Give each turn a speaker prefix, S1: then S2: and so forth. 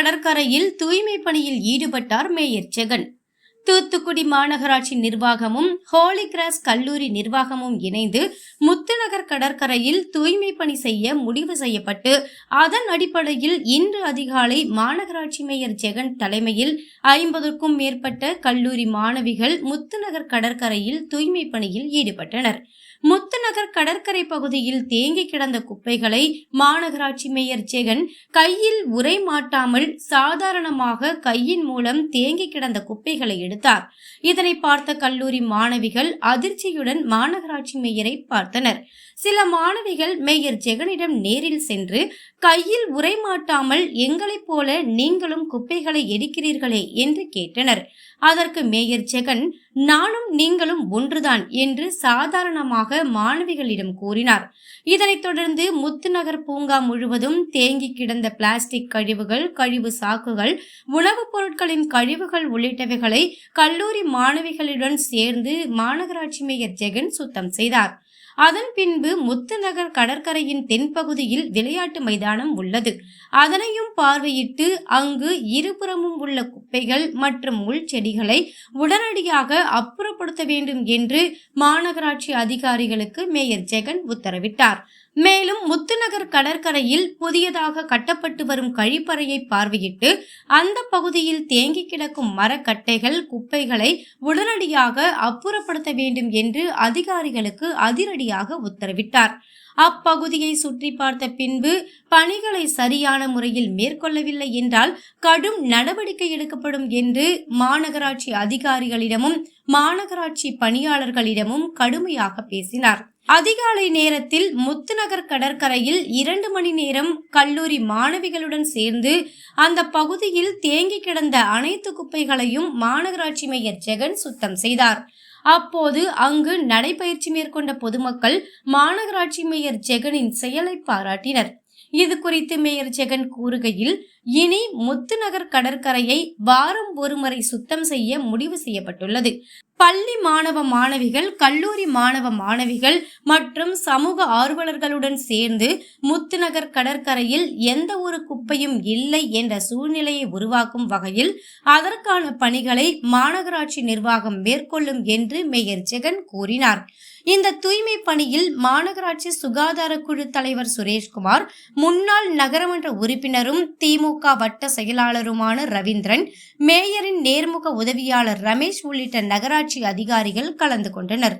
S1: கடற்கரையில் தூய்மை பணியில் ஈடுபட்டார் மேயர் ஜெகன். தூத்துக்குடி மாநகராட்சி நிர்வாகமும் ஹோலி கிராஸ் கல்லூரி நிர்வாகமும் இணைந்து முத்துநகர் கடற்கரையில் தூய்மை பணி செய்ய முடிவு செய்யப்பட்டு அதன் அடிப்படையில் இன்று அதிகாலை மாநகராட்சி மேயர் ஜெகன் தலைமையில் ஐம்பதுக்கும் மேற்பட்ட கல்லூரி மாணவிகள் முத்துநகர் கடற்கரையில் தூய்மை பணியில் ஈடுபட்டனர். முத்துநகர் கடற்கரை பகுதியில் தேங்கி கிடந்த குப்பைகளை மாநகராட்சி மேயர் ஜெகன் கையில் உரை மாட்டாமல் சாதாரணமாக கையின் மூலம் தேங்கி கிடந்த குப்பைகளை எடுத்தார். இதனை பார்த்த கல்லூரி மாணவிகள் அதிர்ச்சியுடன் மாநகராட்சி மேயரை பார்த்தனர். சில மாணவிகள் மேயர் ஜெகனிடம் நேரில் சென்று கையில் உரை மாட்டாமல் எங்களைப் போல நீங்களும் குப்பைகளை எடுக்கிறீர்களே என்று கேட்டனர். அதற்கு மேயர் ஜெகன் நானும் நீங்களும் ஒன்றுதான் என்று சாதாரணமாக மாணவிகளிடம் கூறினார். இதனைத் தொடர்ந்து முத்துநகர் பூங்கா முழுவதும் தேங்கி கிடந்த பிளாஸ்டிக் கழிவுகள் கழிவு சாக்குகள் உணவுப் பொருட்களின் கழிவுகள் உள்ளிட்டவைகளை கல்லூரி மாணவிகளுடன் சேர்ந்து மாநகராட்சி மேயர் ஜெகன் சுத்தம் செய்தார். அதன் பின்பு முத்துநகர் கடற்கரையின் தென்பகுதியில் விளையாட்டு மைதானம் உள்ளது. அதனையும் பார்வையிட்டு அங்கு இருபுறமும் உள்ள குப்பைகள் மற்றும் உள்செடிகளை உடனடியாக அப்புறப்படுத்த வேண்டும் என்று மாநகராட்சி அதிகாரிகளுக்கு மேயர் ஜெகன் உத்தரவிட்டார். மேலும் முத்துநகர் கடற்கரையில் புதியதாக கட்டப்பட்டு வரும் கழிப்பறையை பார்வையிட்டு அந்த பகுதியில் தேங்கி கிடக்கும் மரக்கட்டைகள் குப்பைகளை உடனடியாக அப்புறப்படுத்த வேண்டும் என்று அதிகாரிகளுக்கு அதிரடியாக உத்தரவிட்டார். அப்பகுதியை சுற்றி பார்த்த பின்பு பணிகளை சரியான முறையில் மேற்கொள்ளவில்லை என்றால் கடும் நடவடிக்கை எடுக்கப்படும் என்று மாநகராட்சி அதிகாரிகளிடமும் மாநகராட்சி பணியாளர்களிடமும் கடுமையாக பேசினார். அதிகாலை நேரத்தில் முத்துநகர் கடற்கரையில் இரண்டு மணி நேரம் கல்லூரி மாணவிகளுடன் சேர்ந்து அந்த பகுதியில் தேங்கி கிடந்த அனைத்து குப்பைகளையும் மாநகராட்சி மேயர் ஜெகன் சுத்தம் செய்தார். அப்போது அங்கு நடைபயிற்சி மேற்கொண்ட பொதுமக்கள் மாநகராட்சி மேயர் ஜெகனின் செயலை பாராட்டினர். இது குறித்து மேயர் ஜெகன் கூறுகையில் இனி முத்துநகர் கடற்கரையை வாரம் ஒருமுறை சுத்தம் செய்ய முடிவு செய்யப்பட்டுள்ளது. பள்ளி மாணவ மாணவிகள் கல்லூரி மாணவ மாணவிகள் மற்றும் சமூக ஆர்வலர்களுடன் சேர்ந்து முத்துநகர் கடற்கரையில் எந்த ஒரு குப்பையும் இல்லை என்ற சூழ்நிலையை உருவாக்கும் வகையில் அதற்கான பணிகளை மாநகராட்சி நிர்வாகம் மேற்கொள்ளும் என்று மேயர் ஜெகன் கூறினார். இந்த தூய்மை பணியில் மாநகராட்சி சுகாதார குழு தலைவர் சுரேஷ்குமார் முன்னாள் நகரமன்ற உறுப்பினரும் திமுக வட்ட செயலாளருமான ரவீந்திரன் மேயரின் நேர்முக உதவியாளர் ரமேஷ் உள்ளிட்ட நகராட்சி அதிகாரிகள் கலந்து கொண்டனர்.